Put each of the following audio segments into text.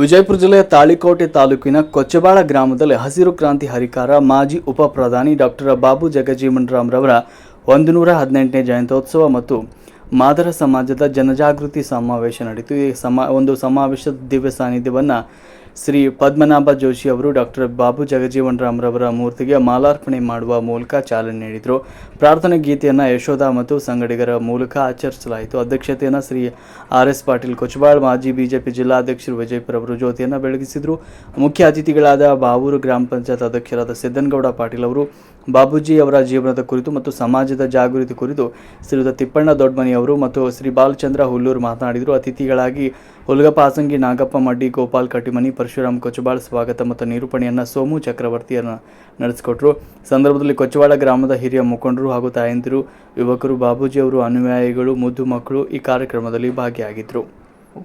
ವಿಜಯಪುರ ಜಿಲ್ಲೆಯ ತಾಳಿಕೋಟೆ ತಾಲೂಕಿನ ಕೊಚ್ಚಬಾಳ ಗ್ರಾಮದಲ್ಲಿ ಹಸಿರು ಕ್ರಾಂತಿ ಹರಿಕಾರ ಮಾಜಿ ಉಪ ಪ್ರಧಾನಿ ಡಾಕ್ಟರ್ ಬಾಬು ಜಗಜೀವನ್ ರಾಮ್ರವರ ಒಂದು ನೂರ ಹದಿನೆಂಟನೇ ಜಯಂತ್ಯೋತ್ಸವ ಮತ್ತು ಮಾದರ ಸಮಾಜದ ಜನಜಾಗೃತಿ ಸಮಾವೇಶ ನಡೆಯಿತು. ಈ ಸಮಾ, ಒಂದು ಸಮಾವೇಶದ ದಿವ್ಯ ಸಾನ್ನಿಧ್ಯವನ್ನು ಶ್ರೀ ಪದ್ಮನಾಭ ಜೋಶಿ ಅವರು ಡಾಕ್ಟರ್ ಬಾಬು ಜಗಜೀವನ್ ರಾಮ್ರವರ ಮೂರ್ತಿಗೆ ಮಾಲಾರ್ಪಣೆ ಮಾಡುವ ಮೂಲಕ ಚಾಲನೆ ನೀಡಿದರು. ಪ್ರಾರ್ಥನೆ ಗೀತೆಯನ್ನು ಯಶೋಧ ಮತ್ತು ಸಂಗಡಿಗರ ಮೂಲಕ ಆಚರಿಸಲಾಯಿತು. ಅಧ್ಯಕ್ಷತೆಯನ್ನು ಶ್ರೀ ಆರ್ ಎಸ್ ಪಾಟೀಲ್ ಕೊಚ್ಚಬಾಳ್ ಮಾಜಿ ಬಿಜೆಪಿ ಜಿಲ್ಲಾಧ್ಯಕ್ಷರು ವಿಜಯಪುರ ಅವರು ಜ್ಯೋತಿಯನ್ನು ಬೆಳಗಿಸಿದರು. ಮುಖ್ಯ ಅತಿಥಿಗಳಾದ ಬಾವೂರು ಗ್ರಾಮ ಪಂಚಾಯತ್ ಅಧ್ಯಕ್ಷರಾದ ಸಿದ್ದನಗೌಡ ಪಾಟೀಲ್ ಅವರು, ಬಾಬೂಜಿ ಅವರ ಜೀವನದ ಕುರಿತು ಮತ್ತು ಸಮಾಜದ ಜಾಗೃತಿ ಕುರಿತು ಶ್ರೀಯುತ ತಿಪ್ಪಣ್ಣ ದೊಡ್ಮನಿ ಅವರು ಮತ್ತು ಶ್ರೀ ಬಾಲಚಂದ್ರ ಹುಲ್ಲೂರು ಮಾತನಾಡಿದರು. ಅತಿಥಿಗಳಾಗಿ ಹುಲ್ಗಪ್ಪ ಆಸಂಗಿ ನಾಗಪ್ಪ ಮಡ್ಡಿ ಗೋಪಾಲ್ ಕಟಿಮನಿ ಪರಶುರಾಮ್ ಕೊಚ್ಚಬಾಳ್ ಸ್ವಾಗತ ಮತ್ತು ನಿರೂಪಣೆಯನ್ನು ಸೋಮು ಚಕ್ರವರ್ತಿಯನ್ನು ನಡೆಸಿಕೊಟ್ರು. ಸಂದರ್ಭದಲ್ಲಿ ಕೊಚ್ಚವಾಡ ಗ್ರಾಮದ ಹಿರಿಯ ಮುಖಂಡರು ಹಾಗೂ ತಾಯಂದಿರು, ಯುವಕರು ಬಾಬೂಜಿ ಅವರು ಅನುಯಾಯಿಗಳು, ಮುದ್ದು ಮಕ್ಕಳು ಈ ಕಾರ್ಯಕ್ರಮದಲ್ಲಿ ಭಾಗಿಯಾಗಿದ್ದರು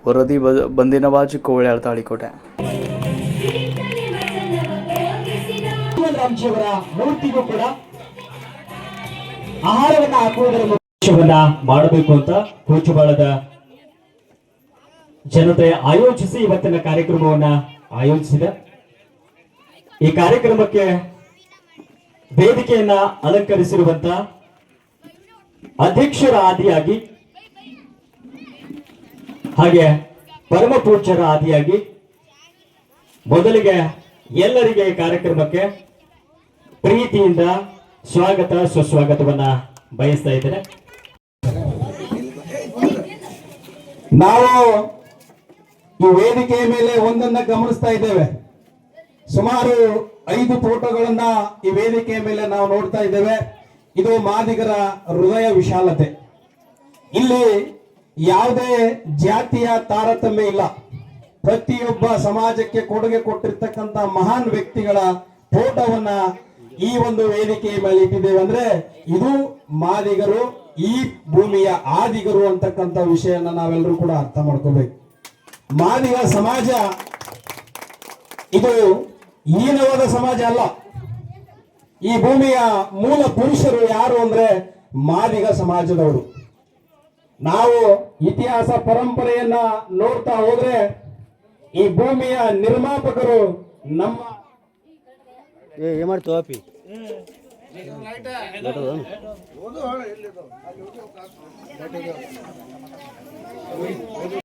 ವರದಿ ಬ- ಕೋಳ್ಯಾಳ ರಾಮಜಿಯವರ ಮೂರ್ತಿಗೂ ಕೂಡ ಹಾಕುವುದರ ಮಾಡಬೇಕು ಅಂತ ಕೋಚುಬಾಳದ ಜನತೆ ಆಯೋಜಿಸಿ ಇವತ್ತಿನ ಕಾರ್ಯಕ್ರಮವನ್ನ ಆಯೋಜಿಸಿದೆ. ಈ ಕಾರ್ಯಕ್ರಮಕ್ಕೆ ವೇದಿಕೆಯನ್ನ ಅಲಂಕರಿಸಿರುವಂತ ಅಧ್ಯಕ್ಷರ ಆದಿಯಾಗಿ ಹಾಗೆ ಪರಮ ಆದಿಯಾಗಿ ಮೊದಲಿಗೆ ಎಲ್ಲರಿಗೆ ಈ ಕಾರ್ಯಕ್ರಮಕ್ಕೆ ಪ್ರೀತಿಯಿಂದ ಸ್ವಾಗತ, ಸುಸ್ವಾಗತವನ್ನ ಬಯಸ್ತಾ ಇದ್ದೇನೆ. ನಾವು ಈ ವೇದಿಕೆಯ ಮೇಲೆ ಒಂದನ್ನ ಗಮನಿಸ್ತಾ ಇದ್ದೇವೆ. ಸುಮಾರು ಐದು ಫೋಟೋಗಳನ್ನ ಈ ವೇದಿಕೆಯ ಮೇಲೆ ನಾವು ನೋಡ್ತಾ ಇದ್ದೇವೆ. ಇದು ಮಾದಿಗರ ಹೃದಯ ವಿಶಾಲತೆ. ಇಲ್ಲಿ ಯಾವುದೇ ಜಾತಿಯ ತಾರತಮ್ಯ ಇಲ್ಲ. ಪ್ರತಿಯೊಬ್ಬ ಸಮಾಜಕ್ಕೆ ಕೊಡುಗೆ ಕೊಟ್ಟಿರ್ತಕ್ಕಂತ ಮಹಾನ್ ವ್ಯಕ್ತಿಗಳ ಫೋಟೋವನ್ನ ಈ ಒಂದು ವೇದಿಕೆಯ ಮೇಲೆ ಇಟ್ಟಿದ್ದೇವೆ. ಅಂದ್ರೆ ಇದು ಮಾದಿಗರು, ಈ ಭೂಮಿಯ ಆದಿಗರು ಅಂತಕ್ಕಂಥ ವಿಷಯನ ನಾವೆಲ್ಲರೂ ಕೂಡ ಅರ್ಥ ಮಾಡ್ಕೋಬೇಕು. ಮಾದಿಗ ಸಮಾಜ ಇದು ಹೀನವಾದ ಸಮಾಜ ಅಲ್ಲ. ಈ ಭೂಮಿಯ ಮೂಲ ಪುರುಷರು ಯಾರು ಅಂದ್ರೆ ಮಾದಿಗ ಸಮಾಜದವರು. ನಾವು ಇತಿಹಾಸ ಪರಂಪರೆಯನ್ನ ನೋಡ್ತಾ ಹೋದ್ರೆ ಈ ಭೂಮಿಯ ನಿರ್ಮಾಪಕರು ನಮ್ಮ ಏ ಮಾಡ್ತೀವಿ